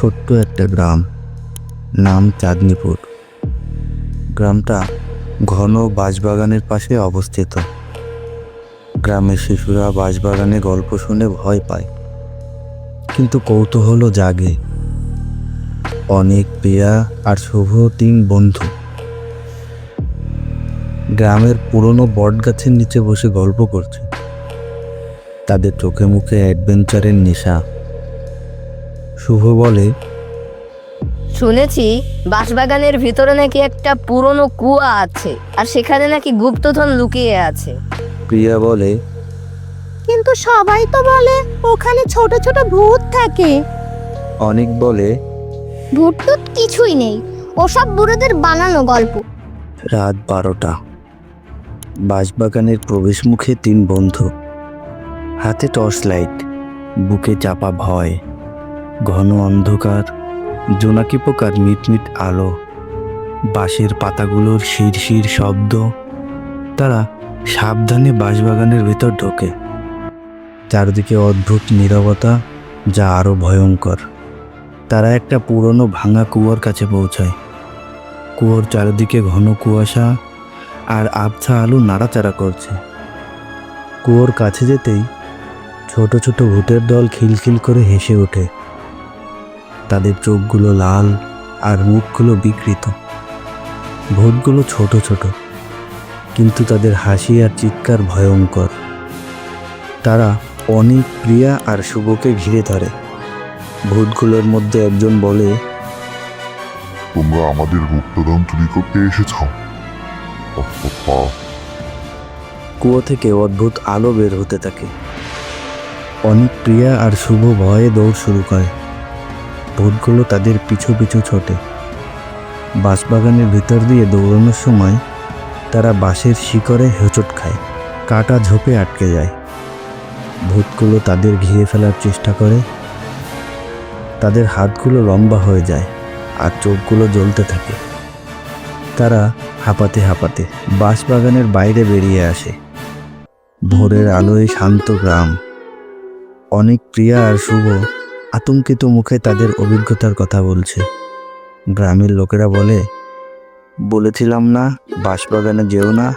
ছোট্ট একটা গ্রাম, নাম চাঁদনিপুর। গ্রামটা ঘন বাঁশবাগানের পাশে অবস্থিত। গ্রামের শিশুরা বাঁশবাগানে গল্প শুনে ভয় পায়। কিন্তু কৌতূহলও জাগে। অনেক প্রিয়া আর শুভ তিন বন্ধু। গ্রামের পুরনো বটগাছের নিচে বসে গল্প করছে। তাদের চোখে মুখে অ্যাডভেঞ্চারের নেশা। শুভ বলে। শুনেছি বাঁশবাগানের ভিতরে নাকি একটা পুরনো কুয়া আছে আর সেখানে নাকি গুপ্তধন লুকিয়ে আছে। প্রিয়া বলে কিন্তু সবাই তো বলে ওখানে ছোট ছোট ভূত থাকে। অনেক বলে ভূত টুত কিছুই নেই ওসব বুড়োদের বানানো গল্প। রাত বারোটা। বাঁশবাগানের প্রবেশ মুখে তিন বন্ধু। হাতে টর্চ লাইট বুকে চাপা ভয়। ঘন অন্ধকার জোনাকি পোকার মিটমিট আলো, বাঁশের পাতাগুলোর শিরশির শব্দ, তারা সাবধানে বাঁশবাগানের ভিতর ঢোকে। চারদিকে অদ্ভুত নীরবতা, যা আরও ভয়ঙ্কর। তারা একটা পুরনো ভাঙা কুয়োর কাছে পৌঁছায়। কুয়োর চারিদিকে ঘন কুয়াশা আর আবছা আলো নাড়াচাড়া করছে। কুয়োর কাছে যেতেই ছোট ছোট ভূতের দল খিলখিল করে হেসে ওঠে। তাদের চোখগুলো লাল আর মুখগুলো বিকৃত। ভূতগুলো ছোট ছোট কিন্তু তাদের হাসি আর চিৎকার ভয়ঙ্কর। তারা অনেক প্রিয়া আর শুভকে ঘিরে ধরে। ভূতগুলোর মধ্যে একজন বলে তোমরা আমাদের গুপ্তধন চুরি করতে এসেছ। কুয়ো থেকে অদ্ভুত আলো বের হতে থাকে। অনেক প্রিয়া আর শুভ ভয়ে দৌড় শুরু করে। ভূতগুলো তাদের পিছু পিছু ছোটে। বাঁশবাগানের ভিতর দিয়ে দৌড়ানোর সময় তারা বাঁশের শিকড়ে হোঁচট খায়, কাটা ঝোপে আটকে যায়। ভূতগুলো তাদের ঘিরে ফেলার চেষ্টা করে। তাদের হাতগুলো লম্বা হয়ে যায় আর চোখগুলো জ্বলতে থাকে। তারা হাঁপাতে হাঁপাতে বাঁশবাগানের বাইরে বেরিয়ে আসে। ভোরের আলোয় শান্ত গ্রাম। অনেক প্রিয়া আর শুভ আতঙ্কিত মুখে তাদের অভিজ্ঞতার কথা বলছে। গ্রামের লোকেরা বলে বলেছিলাম না বাঁশবাগানে যেও না।